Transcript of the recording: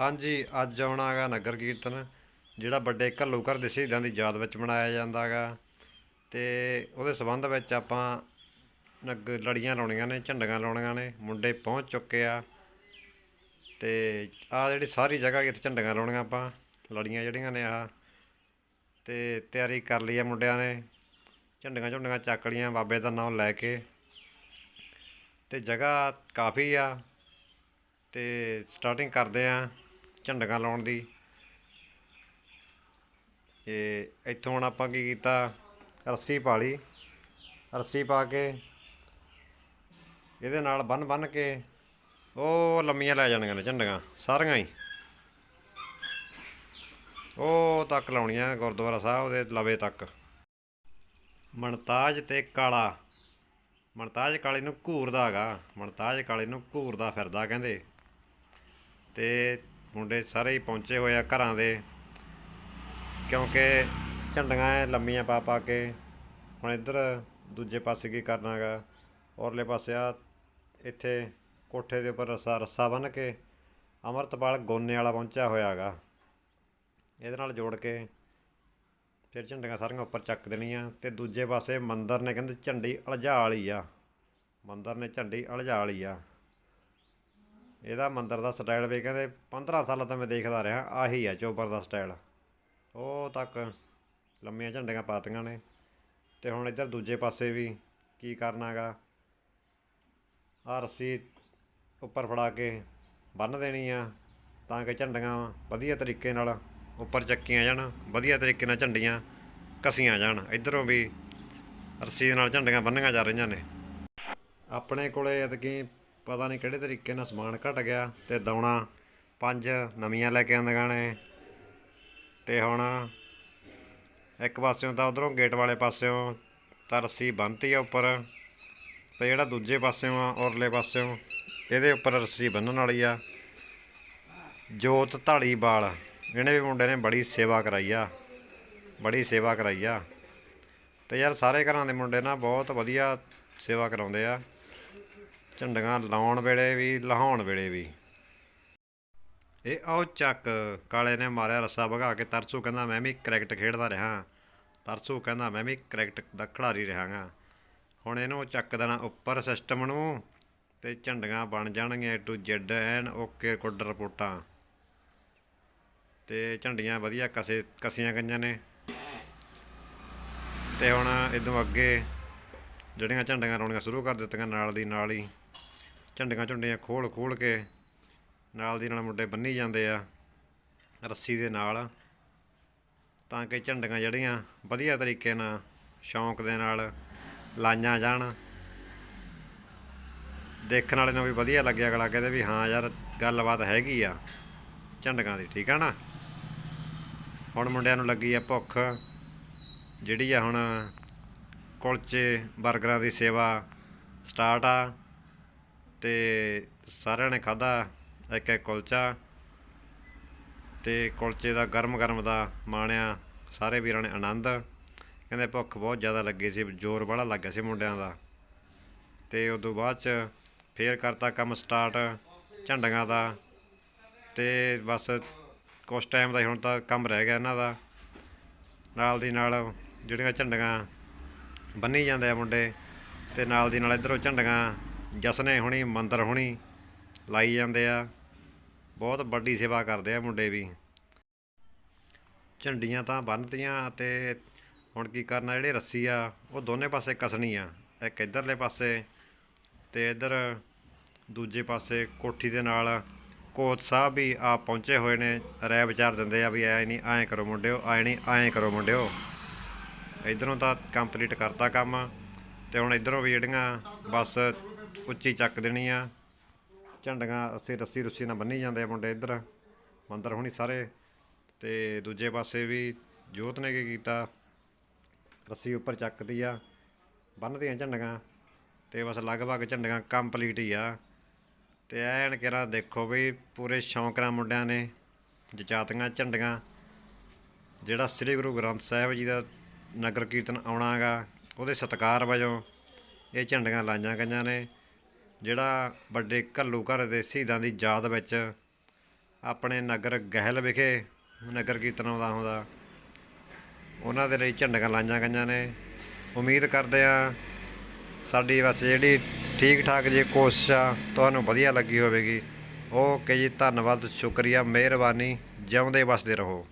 ਹਾਂਜੀ, ਅੱਜ ਆਉਣਾ ਹੈਗਾ ਨਗਰ ਕੀਰਤਨ, ਜਿਹੜਾ ਵੱਡੇ ਘੱਲੂ ਘਰ ਦੇ ਸ਼ਹੀਦਾਂ ਦੀ ਯਾਦ ਵਿੱਚ ਮਨਾਇਆ ਜਾਂਦਾ ਹੈਗਾ। ਤੇ ਉਹਦੇ ਸੰਬੰਧ ਵਿੱਚ ਆਪਾਂ ਨਗ, ਲੜੀਆਂ ਲਾਉਣੀਆਂ ਨੇ, ਝੰਡੀਆਂ ਲਾਉਣੀਆਂ ਨੇ, ਮੁੰਡੇ ਪਹੁੰਚ ਚੁੱਕੇ ਆ। ਤੇ ਆ ਜਿਹੜੀ ਸਾਰੀ ਜਗ੍ਹਾ ਇੱਥੇ ਝੰਡੀਆਂ ਲਾਉਣੀਆਂ ਆਪਾਂ, ਲੜੀਆਂ ਜਿਹੜੀਆਂ ਨੇ ਆਹ। ਤੇ ਤਿਆਰੀ ਕਰ ਲਈ ਆ ਮੁੰਡਿਆਂ ਨੇ, ਝੰਡੀਆਂ ਝੁੰਡੀਆਂ ਚੱਕ ਲਈਆਂ ਬਾਬੇ ਦਾ ਨਾਮ ਲੈ ਕੇ। ਤੇ ਜਗ੍ਹਾ ਕਾਫੀ ਆ, ਤੇ ਸਟਾਰਟਿੰਗ ਕਰਦੇ ਆ। ਝੰਡੀਆਂ ਲਾਉਣ ਦੀ। ਤੇ ਇੱਥੋਂ ਹੁਣ ਆਪਾਂ ਕੀ ਕੀਤਾ? ਰੱਸੀ ਪਾ ਲਈ। ਰੱਸੀ ਪਾ ਕੇ ਇਹਦੇ ਨਾਲ ਬੰਨ ਬੰਨ ਕੇ ਉਹ ਲੰਮੀਆਂ ਲੈ ਜਾਣੀਆਂ ਨੇ ਝੰਡੀਆਂ ਸਾਰੀਆਂ ਹੀ। ਉਹ ਤੱਕ ਲਾਉਣੀਆਂ ਗੁਰਦੁਆਰਾ ਸਾਹਿਬ ਦੇ ਲਵੇ ਤੱਕ। ਮਨਤਾਜ ਤੇ ਕਾਲਾ। ਮਨਤਾਜ ਕਾਲੇ ਨੂੰ ਘੂਰਦਾ ਹੈਗਾ। ਮਨਤਾਜ ਕਾਲੇ ਨੂੰ ਘੂਰਦਾ ਫਿਰਦਾ ਕਹਿੰਦੇ। ਤੇ ਮੁੰਡੇ ਸਾਰੇ ਹੀ ਪਹੁੰਚੇ ਹੋਏ ਆ ਘਰਾਂ ਦੇ, ਕਿਉਂਕਿ ਝੰਡੀਆਂ ਲੰਮੀਆਂ ਪਾ ਪਾ ਕੇ। ਹੁਣ ਇੱਧਰ ਦੂਜੇ ਪਾਸੇ ਕੀ ਕਰਨਾ ਹੈਗਾ? ਔਰਲੇ ਪਾਸੇ ਆ, ਇੱਥੇ ਕੋਠੇ ਦੇ ਉੱਪਰ ਰੱਸਾ ਰੱਸਾ ਬੰਨ੍ਹ ਕੇ ਅਮਰਤਪਾਲ ਗੋਨੇ ਵਾਲਾ ਪਹੁੰਚਿਆ ਹੋਇਆ ਹੈਗਾ। ਇਹਦੇ ਨਾਲ ਜੋੜ ਕੇ ਫਿਰ ਝੰਡੀਆਂ ਸਾਰੀਆਂ ਉੱਪਰ ਚੱਕ ਦੇਣੀਆਂ ਤੇ ਦੂਜੇ ਪਾਸੇ ਮੰਦਰ ਨੇ ਕਹਿੰਦੇ ਝੰਡੀ ਅਲਝਾ ਵਾਲੀ ਆ। ਮੰਦਰ ਨੇ ਝੰਡੀ ਅਲਝਾ ਵਾਲੀ ਆ। ਇਹਦਾ ਮੰਦਰ ਦਾ ਸਟਾਈਲ ਵੀ ਕਹਿੰਦੇ 15 ਸਾਲਾਂ ਤੋਂ ਮੈਂ ਦੇਖਦਾ ਰਿਹਾ, ਆਹੀ ਆ ਚੋਬਰ ਦਾ ਸਟਾਈਲ। ਉਹ ਤੱਕ ਲੰਮੀਆਂ ਝੰਡੀਆਂ ਪਾਤੀਆਂ ਨੇ। ਤੇ ਹੁਣ ਇੱਧਰ ਦੂਜੇ ਪਾਸੇ ਵੀ ਕੀ ਕਰਨਾਗਾ? ਆ ਰੱਸੀ ਉੱਪਰ ਫੜਾ ਕੇ ਬੰਨ ਦੇਣੀ ਆ, ਤਾਂ ਕਿ ਝੰਡੀਆਂ ਵਧੀਆ ਤਰੀਕੇ ਨਾਲ ਉੱਪਰ ਚੱਕੀਆਂ ਜਾਣ, ਵਧੀਆ ਤਰੀਕੇ ਨਾਲ ਝੰਡੀਆਂ ਕਸੀਆਂ ਜਾਣ। ਇਧਰੋਂ ਵੀ ਰੱਸੀ ਦੇ ਨਾਲ ਝੰਡੀਆਂ ਬੰਨੀਆਂ ਜਾ ਰਹੀਆਂ ਨੇ। ਆਪਣੇ ਕੋਲੇ ਐਤਕੀ ਪਤਾ ਨਹੀਂ ਕਿਹੜੇ ਤਰੀਕੇ ਨਾਲ ਸਮਾਨ ਘਟ ਗਿਆ ਤੇ ਦੌਣਾ ਪੰਜ ਨਵੀਆਂ ਲੈ ਕੇ ਆਂਦੀਆਂ ਨੇ ਤੇ ਹੁਣ ਇੱਕ ਪਾਸਿਓਂ ਤਾਂ ਉਧਰੋਂ ਗੇਟ ਵਾਲੇ ਪਾਸਿਓਂ ਤਾਂ ਰੱਸੀ ਬੰਨ੍ਹਤੀ ਆ ਉੱਪਰ। ਤੇ ਜਿਹੜਾ ਦੂਜੇ ਪਾਸਿਓਂ ਆ ਔਰਲੇ ਪਾਸਿਓਂ, ਇਹਦੇ ਉੱਪਰ ਰੱਸੀ ਬੰਨਣ ਵਾਲੀ ਆ। ਜੋਤ ਢਾਲੀਵਾਲ ਇਹਨੇ ਵੀ ਮੁੰਡੇ ਨੇ ਬੜੀ ਸੇਵਾ ਕਰਾਈ ਆ, ਬੜੀ ਸੇਵਾ ਕਰਾਈ ਆ। ਤੇ ਯਾਰ ਸਾਰੇ ਘਰਾਂ ਦੇ ਮੁੰਡੇ ਨਾ ਬਹੁਤ ਵਧੀਆ ਸੇਵਾ ਕਰਾਉਂਦੇ ਆ। ਝੰਡੀਆਂ ਲਾਉਣ ਵੇਲੇ ਵੀ ਲਹਾਉਣ ਵੇਲੇ ਵੀ। ਇਹ ਆਓ ਚੱਕ ਕਾਲੇ ਨੇ ਮਾਰਿਆ ਰੱਸਾ ਭਗਾ ਕੇ, ਤਰਸੂ ਕਹਿੰਦਾ ਮੈਂ ਵੀ ਕ੍ਰਿਕਟ ਖੇਡਦਾ ਰਿਹਾ। ਤਰਸੂ ਕਹਿੰਦਾ ਮੈਂ ਵੀ ਕ੍ਰਿਕਟ ਦਾ ਖਿਡਾਰੀ ਰਹਾਂਗਾ। ਹੁਣ ਇਹਨੂੰ ਚੱਕ ਦੇਣਾ ਉੱਪਰ ਸਿਸਟਮ ਨੂੰ ਤੇ ਝੰਡੀਆਂ ਬਣ ਜਾਣਗੀਆਂ to Z N okay could ਰਿਪੋਰਟਾਂ ਤੇ ਝੰਡੀਆਂ ਵਧੀਆ ਕਸੇ, ਕਸੀਆਂ ਗਈਆਂ ਨੇ। ਤੇ ਹੁਣ ਇਦੋਂ ਅੱਗੇ ਜਿਹੜੀਆਂ ਝੰਡੀਆਂ ਲਾਉਣੀਆਂ ਸ਼ੁਰੂ ਕਰ ਦਿੱਤੀਆਂ ਨਾਲ ਦੀ ਨਾਲ ਹੀ। ਝੰਡੀਆਂ ਝੁੰਡੀਆਂ ਖੋਲ ਖੋਲ ਕੇ ਨਾਲ ਦੀ ਨਾਲ ਮੁੰਡੇ ਬੰਨੀ ਜਾਂਦੇ ਆ, ਰੱਸੀ ਦੇ ਨਾਲ। ਤਾਂ ਕਿ ਝੰਡੀਆਂ ਜਿਹੜੀਆਂ ਵਧੀਆ ਤਰੀਕੇ ਨਾਲ, ਸ਼ੌਂਕ ਦੇ ਨਾਲ ਲਾਈਆਂ ਜਾਣ। ਦੇਖਣ ਵਾਲੇ ਨੂੰ ਵੀ ਵਧੀਆ ਲੱਗਿਆ ਅਗਲਾ, ਕਹਿੰਦੇ ਵੀ ਹਾਂ ਯਾਰ ਗੱਲਬਾਤ ਹੈਗੀ ਆ ਝੰਡੀਆਂ ਦੀ, ਠੀਕ ਆ ਨਾ? ਹੁਣ ਮੁੰਡਿਆਂ ਨੂੰ ਲੱਗੀ ਆ ਭੁੱਖ, ਜਿਹੜੀ ਆ ਹੁਣ ਕੁਲਚੇ 버ਗਰਾਂ ਦੀ ਸੇਵਾ ਸਟਾਰਟ ਆ। ਤੇ ਸਾਰਿਆਂ ਨੇ ਖਾਦਾ ਇੱਕ ਇੱਕ ਕੁਲਚਾ ਤੇ ਕੁਲਚੇ ਦਾ ਗਰਮ ਗਰਮ ਦਾ ਮਾਣਿਆ, ਸਾਰੇ ਵੀਰਾਂ ਨੇ ਆਨੰਦ। ਕਹਿੰਦੇ ਭੁੱਖ ਬਹੁਤ ਜ਼ਿਆਦਾ ਲੱਗੀ ਸੀ, ਜ਼ੋਰ ਬੜਾ ਲੱਗਿਆ ਸੀ ਮੁੰਡਿਆਂ ਦਾ। ਤੇ ਤੋਂ ਬਾਅਦ ਚ ਫੇਰ ਕਰਤਾ ਕੰਮ ਸਟਾਰਟ ਝੰਡੀਆਂ ਦਾ। ਤੇ ਬਸ ਕੁਛ ਟਾਈਮ ਦਾ ਹੁਣ ਤਾਂ ਕੰਮ ਰਹਿ ਗਿਆ ਇਹਨਾਂ ਦਾ। ਨਾਲ ਦੀ ਨਾਲ ਜਿਹੜੀਆਂ ਝੰਡੀਆਂ ਬੰਨੀ ਜਾਂਦੇ ਆ ਮੁੰਡੇ, ਤੇ ਨਾਲ ਦੀ ਨਾਲ ਇਧਰੋਂ ਝੰਡੀਆਂ ਜਸਨੇ ਹੁਣੀ, ਮੰਦਰ ਹੁਣੀ, ਲਾਈ ਜਾਂਦੇ ਆ। ਬਹੁਤ ਵੱਡੀ ਸੇਵਾ ਕਰਦੇ ਆ ਮੁੰਡੇ ਵੀ। ਝੰਡੀਆਂ ਤਾਂ ਬੰਨ੍ਹਤੀਆਂ ਅਤੇ ਹੁਣ ਕੀ ਕਰਨਾ, ਜਿਹੜੀ ਰੱਸੀ ਆ, ਉਹ ਦੋਨੇ ਪਾਸੇ ਕੱਸਣੀ ਆ। ਇੱਕ ਇਧਰਲੇ ਪਾਸੇ ਤੇ ਇਧਰ ਦੂਜੇ ਪਾਸੇ ਕੋਠੀ ਦੇ ਨਾਲ ਕੋਚ ਸਾਹਿਬ ਵੀ ਆ ਪਹੁੰਚੇ ਹੋਏ ਨੇ, ਰਾਏ ਵਿਚਾਰ ਦਿੰਦੇ ਆ ਵੀ ਐ ਨਹੀਂ, ਐਂ ਕਰੋ ਮੁੰਡਿਓ, ਐ ਨਹੀਂ, ਐਂ ਕਰੋ ਮੁੰਡਿਓ। ਇਧਰੋਂ ਤਾਂ ਕੰਪਲੀਟ ਕਰਤਾ ਕੰਮ ਤੇ ਹੁਣ ਇਧਰੋਂ ਵੀ ਜਿਹੜੀਆਂ ਬਸ ਉੱਚੀ ਚੱਕ ਦੇਣੀ ਆ ਝੰਡੀਆਂ ਅਸੀਂ ਰੱਸੀ ਰੁੱਸੀ ਨਾਲ ਬੰਨੀ ਜਾਂਦੇ ਆ ਮੁੰਡੇ ਇੱਧਰ। ਮੰਦਰ ਹੁਣੀ ਸਾਰੇ। ਤੇ ਦੂਜੇ ਪਾਸੇ ਵੀ ਜੋਤ ਨੇ ਕੀ ਕੀਤਾ? ਰੱਸੀ ਉੱਪਰ ਚੱਕਦੀ ਆ। ਬੰਨ੍ਹਦੀਆਂ ਝੰਡੀਆਂ। ਤੇ ਬਸ ਲਗਭਗ ਝੰਡੀਆਂ ਕੰਪਲੀਟ ਹੀ ਆ। ਤੇ ਐਨ ਕਿਰਾ ਦੇਖੋ ਵੀ ਪੂਰੇ ਸ਼ੌਂਕਰਾਂ ਮੁੰਡਿਆਂ ਨੇ ਜਚਾਤੀਆਂ ਝੰਡੀਆਂ। ਜਿਹੜਾ ਸ੍ਰੀ ਗੁਰੂ ਗ੍ਰੰਥ ਸਾਹਿਬ ਜੀ ਦਾ ਨਗਰ ਕੀਰਤਨ ਆਉਣਾ ਗਾ ਉਹਦੇ ਸਤਿਕਾਰ ਵਜੋਂ ਇਹ ਝੰਡੀਆਂ ਲਾਈਆਂ ਗਈਆਂ ਨੇ। ਜਿਹੜਾ ਵੱਡੇ ਘੱਲੂ ਘਰ ਦੇ ਸ਼ਹੀਦਾਂ ਦੀ ਯਾਦ ਵਿੱਚ ਆਪਣੇ ਨਗਰ ਗਹਿਲ ਵਿਖੇ, ਨਗਰ ਕੀਰਤਨ ਆਉਂਦਾ ਹੁੰਦਾ, ਉਹਨਾਂ ਦੇ ਲਈ ਝੰਡੀਆਂ ਲਾਈਆਂ ਗਈਆਂ ਨੇ। ਉਮੀਦ ਕਰਦੇ ਆ ਸਾਡੀ ਬਸ ਜਿਹੜੀ ਠੀਕ ਠਾਕ ਜੇ ਕੋਸ਼ਿਸ਼ ਆ, ਤੁਹਾਨੂੰ ਵਧੀਆ ਲੱਗੀ ਹੋਵੇਗੀ। ਓਕੇ ਜੀ, ਧੰਨਵਾਦ, ਸ਼ੁਕਰੀਆ, ਮਿਹਰਬਾਨੀ, ਜਿਉਂਦੇ ਵਸਦੇ ਰਹੋ।